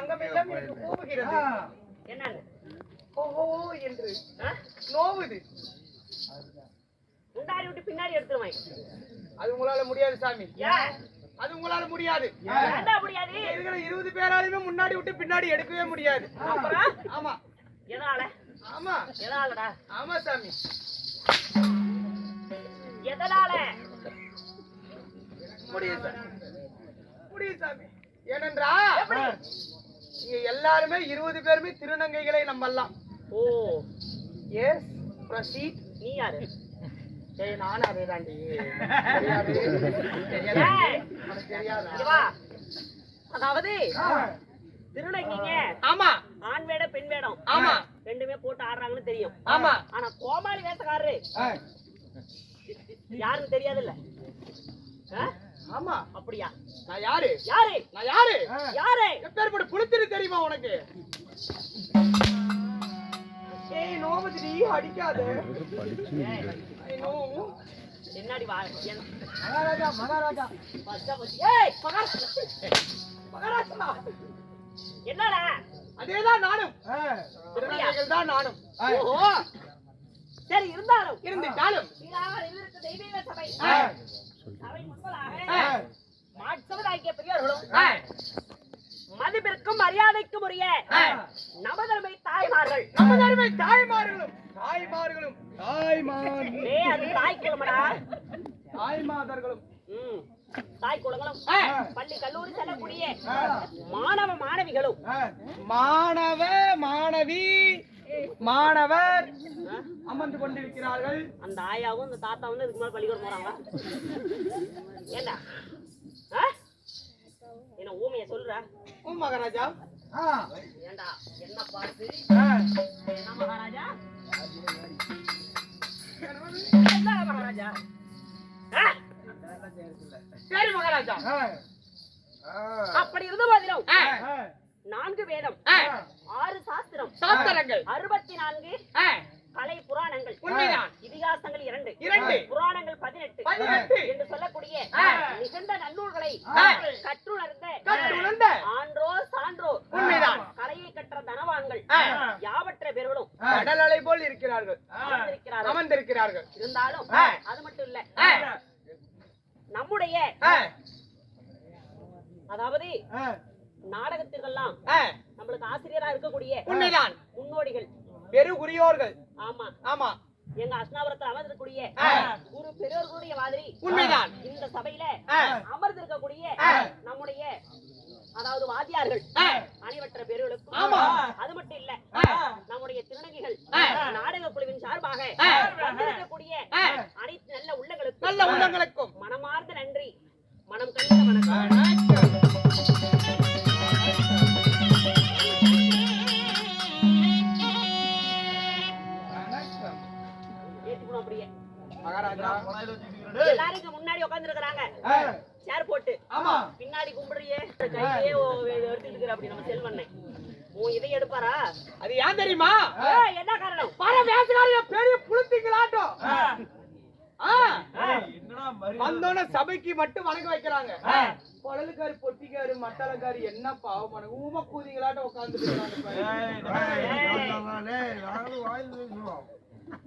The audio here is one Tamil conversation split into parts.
அங்கமெல்லாம் எனக்கு கூவுகிறது என்னன்னு ஓஹோ என்று? நோவுது. முன்னாடி விட்டு பின்னாடி எடுத்துருவேன் அது உங்களால முடியாது சாமி. அது உங்களால முடியாது. முடியாது. இருக்கிற இருபது பேராலுமே முன்னாடி விட்டு பின்னாடி எடுக்கவே முடியாது. ஆமா. எதனால ஆமா. எதனாலடா ஆமா சாமி. எதனால? முடியும் சாமி. முடியும் சாமி. ஏனென்றா? எல்லாருமே இருபது பேருமே திருநங்கைகளை நம்பலாம். ஓ. எஸ் ப்ரொசீட் நீ யாரு? நானும் அதே தாண்டி. அதாவது திருநங்கைங்க ஆமா. ஆண் வேடம் பெண் வேடம். ஆமா. ரெண்டுமே போட்டு ஆடுறாங்கன்னு தெரியும். ஆமா. ஆனா கோமாளி வேஷக்காரரு. யாருன்னு தெரியாதுல்ல? ஆமா. அப்படியா? நான் யாரு? யாரு? நான் யாரு? யாரு? எப்பேற்பட்ட புளுத்திரி தெரியுமா உனக்கு? ஏய் அடிக்காத. என்னடி வா மகாராஜா மகாராஜா. பச்சை பச்சை. ஏய், மகாராஜா. என்னடா? அதேதான் நானும். தான் நானும். ஓஹோ. சரி இருந்தாலும். இருந்துட்டாலும் தெய்வீக. சபை. முன்பதாக மதிப்பிற்கும் மரியாதைக்கும் உரிய நமதருமை தாய்மார்கள் நமதருமை தாய்மார்களும் தாய்மார்களும் தாய்மார்களும் தாய்மார் அது தாய் குளமடா தாய்மாதர்களும் தாய் குளங்களும் பள்ளி கல்லூரி செல்லக்கூடிய மாணவ மாணவிகளும் மாணவ மாணவி மாணவர் அமர்ந்து கொண்டிருக்கிறார்கள் அந்த ஆயாவும் அந்த தாத்தாவும் இதுக்கு மேல பள்ளிக்கூடம் போறாங்க ஏண்டா? என்ன ஊமைய சொல்ற? உம் மகாராஜா. ஏண்டா? என்ன பார்த்து என்ன மகாராஜா? என்ன மகாராஜா? ஆ? சரி மகாராஜா. அப்படி இருந்த போதிலும் ஆ. நான்கு வேதம். ஆறு சாஸ்திரம். சாஸ்திரங்கள். அறுபத்தி நான்கு. கலை புராணங்கள் உண்மைதான். இதிகாசங்கள் இரண்டு இரண்டு. புராணங்கள் பதினெட்டு பதினெட்டு. என்று சொல்லக்கூடிய. மிகுந்த நன்னூல்களை. கற்றுணர்ந்த கற்றுணர்ந்த. ஆன்றோ சான்றோ உண்மைதான். கலையை கற்ற தனவான்கள். யாவற்ற பேர்களும் கடல் அலை போல் இருக்கிறார்கள் அமர்ந்திருக்கிறார்கள் இருந்தாலும். அது மட்டும் இல்ல. நம்முடைய. அதாவது ஆ. நம்மளுக்கு ஆசிரியரா இருக்கக்கூடிய உண்மைதான் முன்னோடிகள் பெருகுரியோர்கள் ஆமா ஆமா எங்க அஸ்னாபுரத்தில் அமர்ந்திருக்கக்கூடிய ஆ. குரு பெரியோர்களுடைய மாதிரி உண்மைதான் இந்த சபையில. அமர்ந்திருக்கக்கூடிய. நம்முடைய அதாவது வாத்தியார்கள் பேர்களுக்கும் ஆமா. அது மட்டும் இல்ல சேர் போட்டு. ஆமா. பின்னாடி கும்பிடுறியே. கையிலேயே ஓ- எடுத்துட்டு இருக்கிற அப்படி நம்ம செல்வண்ணே உன் இதை எடுப்பாரா? அது ஏன் தெரியுமா? என்ன காரணம்? பர வேசக்காரிய பெரிய புளுத்திங்களாட்டம் ஆ. வந்தோடனே சபைக்கு மட்டும் வணங்க வைக்கிறாங்க. குழலுக்காரு பொட்டிக்காரு மட்டலக்காரு என்ன பாவமான ஊம கூதிங்களாட்டம் உட்கார்ந்து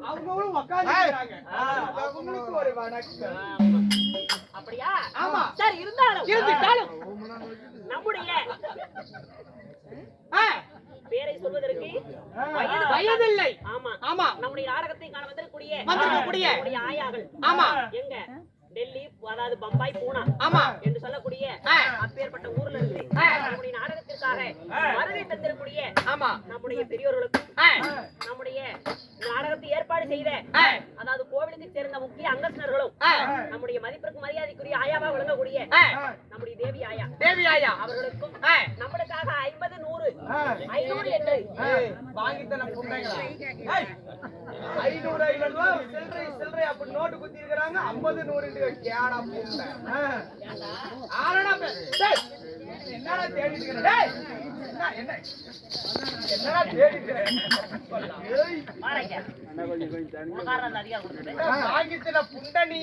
அவங்களும் உட்கார்ந்து அவங்களுக்கு ஒரு வணக்கம். ஆமா. அப்படியா? ஆமா. சரி இருந்தாலும் இருந்துட்டாலும். நம்முடைய ஆ, பேரை சொல்வதற்கு வயது வயதில்லை. ஆமா. ஆமா. நம்முடைய நாடகத்தை காண வந்திருக்கக்கூடிய வந்திருக்கக்கூடிய. நம்முடைய ஆயாகள் ஆமா. எங்க? டெல்லி அதாவது பம்பாய் பூனா ஆமா. என்று சொல்லக்கூடிய நாடகத்திற்காக வருகை தந்திருக்கூடிய ஆமா நம்முடைய பெரியோர்களுக்கும் ஆ, நம்முடைய நாடகத்தை ஏற்பாடு செய்த அதாவது கோவிலுக்கு சேர்ந்த முக்கிய அங்கத்தினர்களும் ஆ, நம்முடைய மதிப்பிற்கு மரியாதைக்குரிய ஆயாவா விளங்கக்கூடிய நம்முடைய தேவி ஆயா தேவி ஆயா அவர்களுக்கும் நம்மளுக்காக ஐம்பது நூறு ஐநூறு என்று ஐநூறு ஐநூறு ரூபா சில்லறை சில்லறை அப்படி நோட்டு குத்தி இருக்கிறாங்க ஐம்பது நூறு கேடா புண்டை டேய், என்னடா தேடிட்டு இருக்கிற? டேய், என்ன என்ன? என்னடா தேடிட்டு இருக்கிற? ஏய், பாருங்க உனக்காரன் அந்த அதிகாரம் கொடுத்தது வாங்கித்தன புண்டை நீ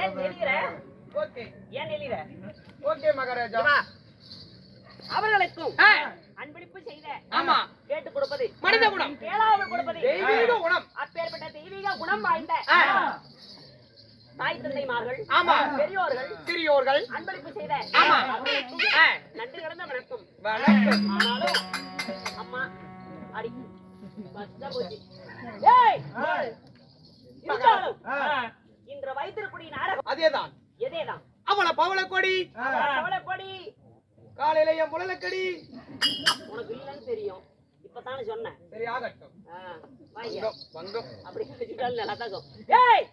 ஏன் தெரிகிற ஓகே. ஏன் எழிற ஓகே மகாராஜா. வா. அவர்களுக்கும் அன்பளிப்பு செய்த ஆமா. கேட்டு கொடுப்பது. மனித குணம். கேளாமல் கொடுப்பது. தெய்வீக குணம். அப்பேற்பட்ட தெய்வீக குணம் வாய்ந்த. தாய் தந்தைமார்கள் ஆமா. பெரியோர்கள் சிறியோர்கள். அன்பளிப்பு செய்த ஆமா. நன்றி கடந்த வணக்கம். வணக்கம். ஆனாலும் அம்மா அடி பஸ்டா போச்சு. ஏய் இருந்தாலும் இன்று வைத்திருக்கூடிய நாடகம். அதேதான். எதேதான்? அவள பவள கொடி கவலைப்படி காலையில என் முழலக்கடி உனக்கு இல்லைன்னு தெரியும். இப்பதானே சொன்னேன். சரி ஆகட்டும் வாங்க. அப்படி வச்சுட்டாலும் நல்லா தாக்கும் ஏய்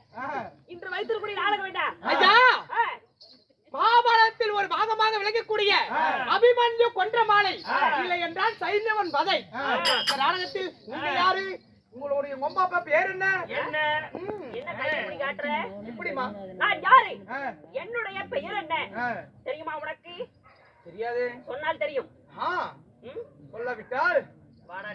இன்று வைத்திருக்கூடிய நாடகம் வேண்டாம் ஐயா மகாபாரதத்தில் ஒரு பாகமாக விளங்கக்கூடிய அபிமன்யு கொன்ற மாலை. இல்லை என்றால் சைன்யவன் வதை. நாடகத்தில் நீங்க யாரு? உங்களுடைய மொம்பாப்பா பேர் என்ன? என்ன? என்ன கை இப்படி காட்டுற? இப்படிமா நான் யாரு? என்னுடைய பெயர் என்ன? தெரியுமா உனக்கு? தெரியாது. சொன்னால் தெரியும்? சொல்லவிட்டால் வாடா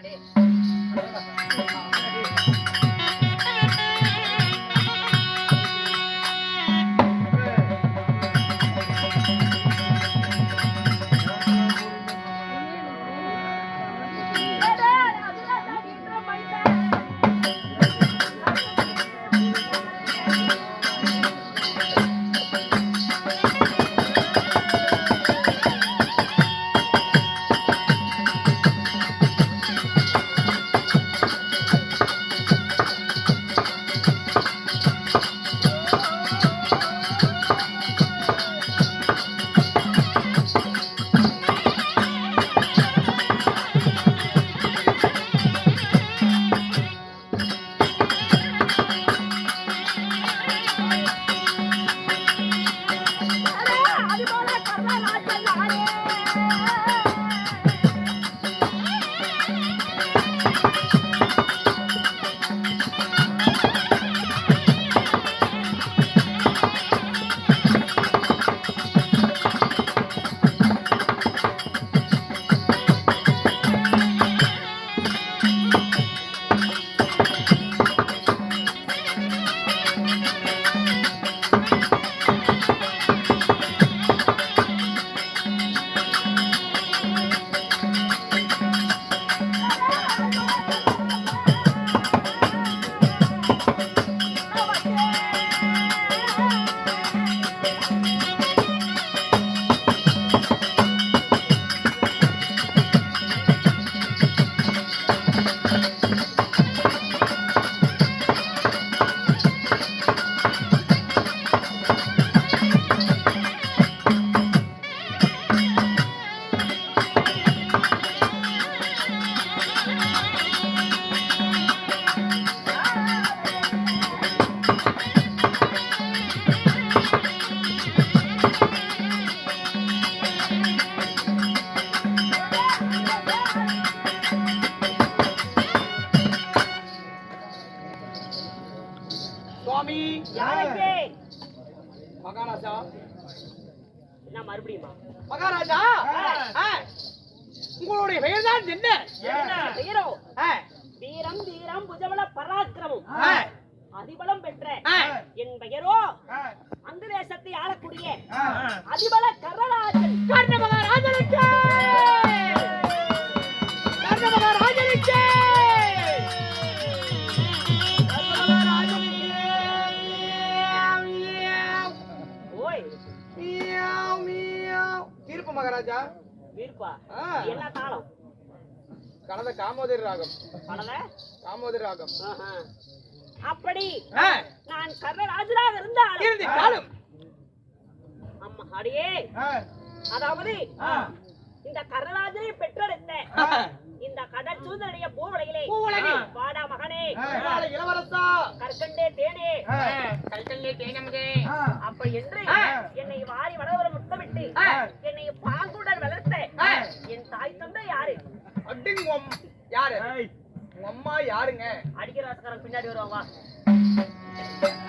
யாருக்கு? மகாராஜா. என்ன மறுபடியுமா? மகாராஜா! உங்களுடைய பெயர் தான் என்ன? பெயரோ? ஆ, வீரம் தீரம் புஜபல பராக்கிரமம். அதிபலம் பெற்ற என் பெயரோ? அந்த தேசத்தை ஆளக்கூடிய ஆ. அதிபல கலந்த காமோதரி ராகம் காமோதரி ராகம். அப்படி நான் கர்ணராஜராக இருந்தாலும் அம்மா அடியே. அதாவது இந்த கர்ணராஜரை பெற்றெடுத்த இந்த கடல் சூழ்நிலைய பூவுலகிலே. வாடா மகனே. இளவரசா. கற்கண்டே தேனே. தேனமுதே ஆ. அப்படி என்று. என்னை வாரி வளவர பின்னாடி வருவாங்க வா.